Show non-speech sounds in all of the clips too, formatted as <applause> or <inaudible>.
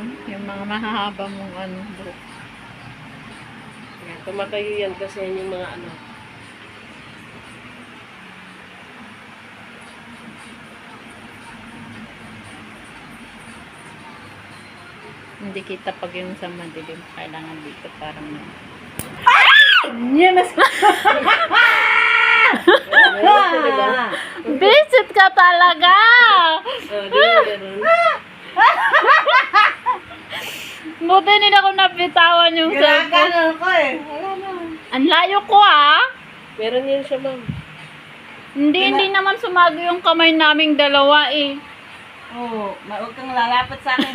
Yan, yung mga mahahaba mong ano, buhok. Yan, tumatayo yan kasi yan yung mga ano. Hindi kita pag yung sa madilim, kailangan dito parang Yan mas... Meron talaga. Visit ka talaga! Oh, di? Buti hindi ako napitawan yung cellphone. Ginaganon ko eh. Ang layo ko ah! Meron yan siya, ma'am. Hindi, hindi naman sumago yung kamay naming dalawa eh. Oo, oh, huwag kang lalapit sa akin.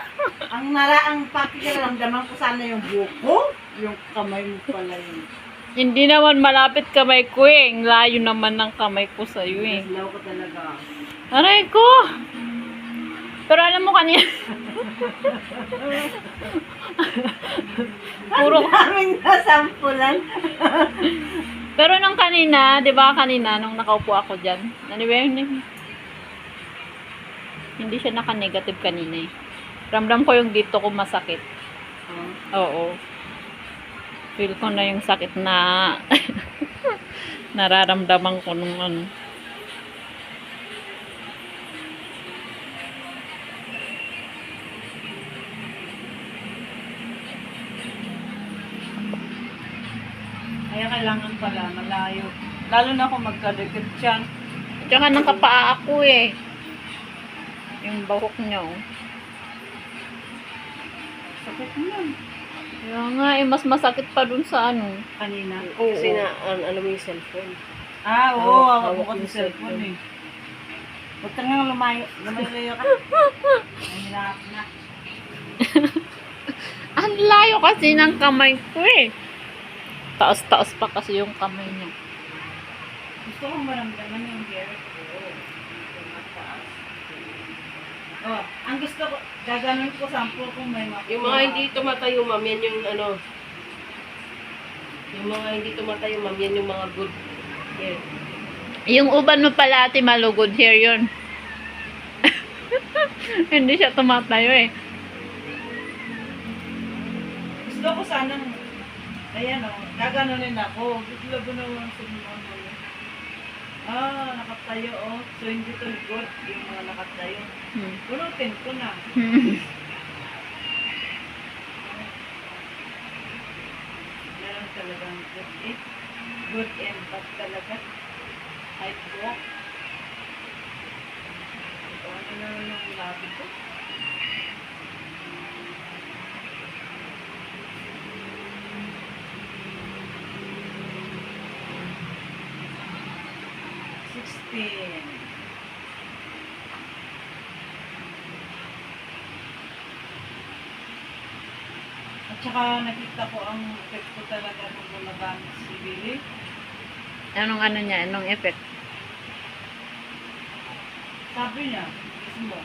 <laughs> ang nara, ang pakikiramdaman ko sana yung buko, yung kamay mo pala yun. Hindi naman malapit kamay ko eh. Ang layo naman ng kamay ko sa'yo eh. Naslaw ko talaga. Aray ko! Pero alam mo kanina, <laughs> <laughs> puro, Daming nasampulan. <laughs> pero nung kanina, di ba kanina, nung nakaupo ako dyan, ano ba yun? Hindi siya naka-negative kanina eh. Ramdam ko yung dito ko masakit. Oo. Feel ko na yung sakit na <laughs> nararamdaman ko nung ano. Kaya kailangan pala malayo. Lalo na kung magkadikit siya. Tsaka nakapaa ako eh. Yung bahok niya oh. Sakit mo yan. Kaya nga eh, mas masakit pa dun sa ano. Kanina. Oo. Kasi na, an, ano mo yung cellphone. Ah, oo. Hawak- Hawak hawak ko yung cellphone cellphone. eh. Huwag ka nga lumayo. Lumayo-layo ka. <laughs> Ay, hirap na. Ang layo kasi ng kamay ko eh. Taas-taas pa kasi yung kamay niya. Gusto kong maramdaman yung hair ko. Oh, ang gusto ko, gaganon ko sample kung may mga... Yung mga hindi tumatayo, ma'am, yan yung ano. Yung mga hindi tumatayo, ma'am, yan yung mga good. Yan. Yung uban mo pala ate malugod hair yun. <laughs> Hindi siya tumatayo eh. Gusto ko sanang, ayan o, gaganonin ako. Bigla ko naman sa mga ano. Ah, nakatayo o. So, hindi to good yung mga nakatayo. Hmm. Pulutin ko na. Meron talagang good eh. Good and bad talaga. Height walk. O, ano na naman yung labi ko? Sixteen. At saka nakita ko ang effect ko talaga nung gumagamit si Billy. Anong ano niya? Anong effect? Sabi niya, mismo.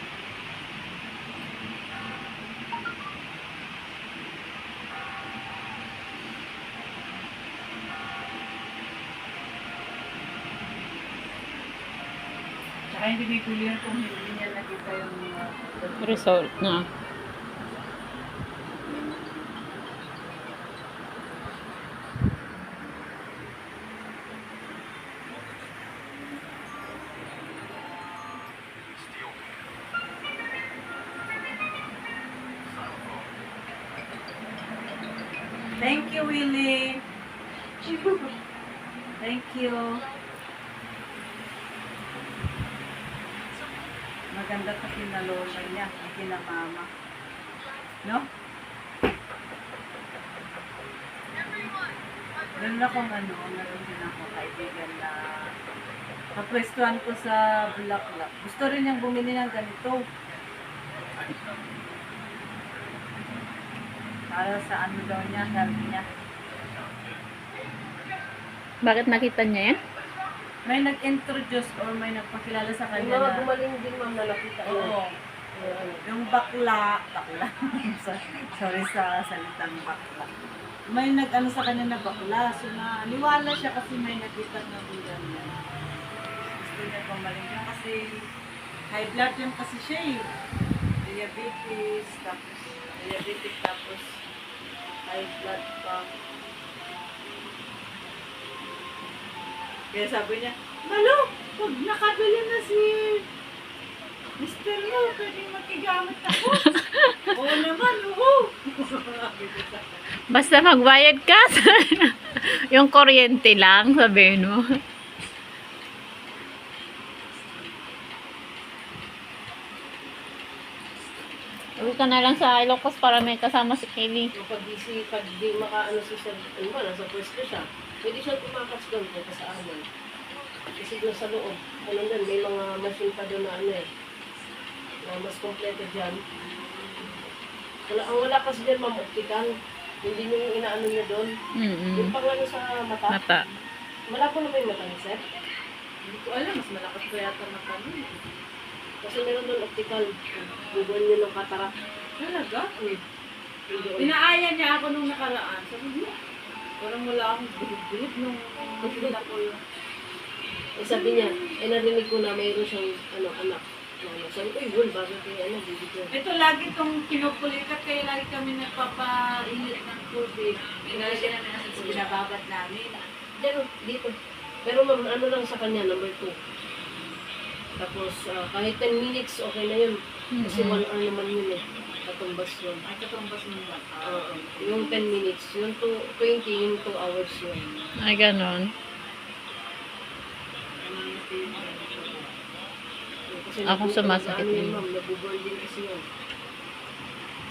Tsaka hindi bibili yan kung hindi niya nakita yung uh, Result na. Thank you, Willie. <laughs> Thank you. Maganda ka kinalola niya, ang kinamama. No? Meron akong ano, meron din ako kaibigan na kapwestuhan ko sa Bulaklak. Gusto rin niyang bumili ng ganito. Para sa ano daw niya, health niya. Bakit nakita niya yan? May nag-introduce or may nagpakilala sa Yung kanya mga na, gumaling din, ma'am, na nakita ko. oo, Yung yung bakla, bakla, <laughs> sorry sa salitang bakla. May nag-ano sa kanya na bakla, so na niwala siya kasi may nakita na bilang niya. Gusto niya gumaling niya kasi high blood yan kasi siya eh. diabetes, tapos diabetes, tapos high blood pa. Kaya sabi niya, Malo, pag nakabili na si Mr. Mo, pwede makigamit ako. <laughs> Oo naman, oo. Basta magbayad ka. <laughs> yung kuryente lang, sabihin mo. Uwi ka na lang sa Ilocos para may kasama si Kelly. Yung pag di, si, pag di makaano si Sir, ano ba, nasa pwesto siya, pwede siya tumakas doon kung kasaanan. Kasi doon sa loob, ano doon, may mga machine pa doon na ano eh, na mas kompleto dyan. Wala, ang wala kasi dyan, ma'am, optical. Hindi nyo yung inaano nyo doon. Mm-mm. Yung pang ano sa mata, Mata. malabo na ba yung mata ni Sir? Hindi ko alam, mas malakas pa yata mata mo. Kasi meron doon optical. Google nyo ng katarak. Talaga? Hmm. Pinaaya niya ako nung nakaraan. Sabi niya, parang wala akong bilib-bilib nung <laughs> nakita ko yung Eh, sabi niya, eh narinig ko na mayroon siyang ano, anak. Na Ano, sabi ko, yun, bakit kaya ano, bibigyan. Ito lagi itong pinupulikat kaya lagi kami nagpapainit ng tubig. Inalagyan namin natin sa binababad namin. Pero dito. Pero ma'am, ano lang sa kanya, number 2. Tapos ah, kahit 10 minutes, okay na yun. Kasi Mm-mm. 1 hour naman yun eh. Katumbas yun. Ay, katumbas mo ba? Oo. yung 10 minutes, yung 2, 20, yung 2 hours yun. Ay, ganon. Kasi Ako nabu- sumasakit ano yun, ma'am, nabuburn din kasi yun.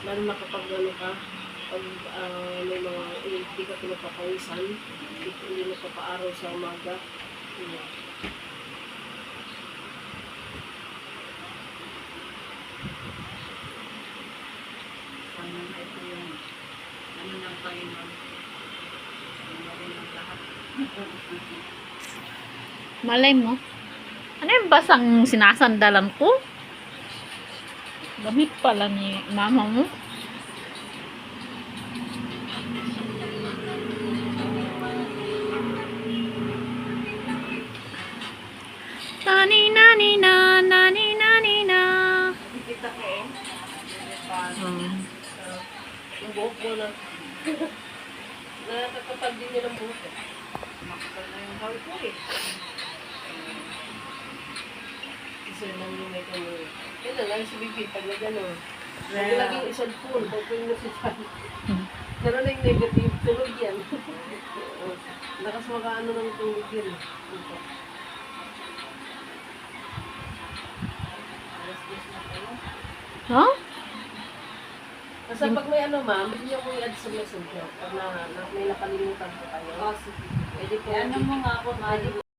Lalo na kapag ano ka, pag ah, may mga, eh, hindi ka pinapapawisan, hindi, hindi nagpapaaraw sa umaga. Yun. Sana na ito yung lahat. Malay mo. Ano yung basang sinasandalan ko? Gamit pala ni mama mo. Nani nani na nani nani na. Ko oh. Hmm. Yung buhok mo na. <laughs> Natatatag din niya ng buhok. eh. Makapal na yung hawi ko eh. Isa lang yung may kami. Yan na lang si Bibi, pag na gano'n. Huwag Well, laging isang phone, huwag ko yung nasipan. Pero na yung negative, tulog yan. <laughs> Lakas makaano ng tulog yan. Ito. alas 10 na kayo. Huh? Kasi pag may ano ma'am, hindi niyo ko i-add sa messenger. Pag na, na, may nakalimutan po kayo. Oh, sige. Pwede po, Ano mo nga ako, po